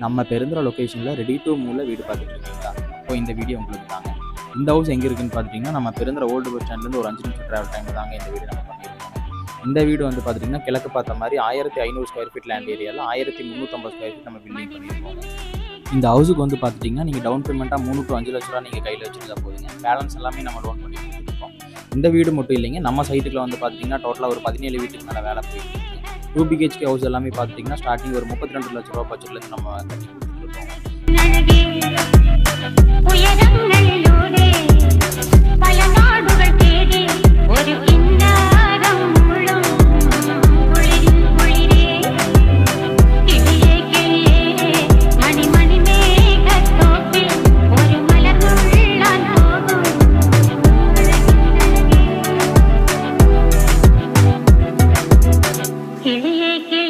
நம்ம பெருந்துற லொக்கேஷனில் ready to மூவில் வீடு பார்த்துட்டு இருக்கீங்களா? இப்போ இந்த வீடியோ உங்களுக்கு தாங்க. இந்த ஹவுஸ் எங்கே இருக்குன்னு பார்த்தீங்கன்னா நம்ம பெருந்துற ஓல்டு பஸ் ஸ்டாண்ட்லேருந்து ஒரு அஞ்சு நிமிஷம் ட்ராவல் டைம் தாங்க இந்த வீடு நம்ம பண்ணியிருக்கோம். இந்த வீடு வந்து பார்த்தீங்கன்னா கிழக்கு பார்த்த மாதிரி ஆயிரத்தி ஐநூறு ஸ்கொயர் ஃபீட் லேண்ட் ஏரியாவில் ஆயிரத்தி முந்நூற்றம்பது ஸ்கொயர் ஃபீட் நம்ம பில்டிங் பண்ணியிருக்கோம். இந்த ஹவுஸுக்கு வந்து பார்த்தீங்கன்னா நீங்கள் டவுன் பேமெண்ட்டாக மூணு டு அஞ்சு லட்ச ரூபா நீங்கள் கையில் வச்சுருந்தா போதுங்க பேலன்ஸ் எல்லாமே நம்ம லோன் பண்ணி கொடுத்துருக்கோம் இந்த வீடு மட்டும் இல்லைங்க நம்ம சைட்டுக்குள்ள வந்து பார்த்தீங்கன்னா டோட்டலாக ஒரு பதினேழு வீட்டுக்கு மேலே வேலை போயிருக்கு டூ பிஹெச்கே ஹவுஸ் எல்லாமே பார்த்தீங்கன்னா ஸ்டார்டிங் ஒரு முப்பத்தி ரெண்டு லட்ச ரூபா பட்ஜெட்லேருந்து நம்ம கட்டி கொடுத்துருக்கோம் किलिए के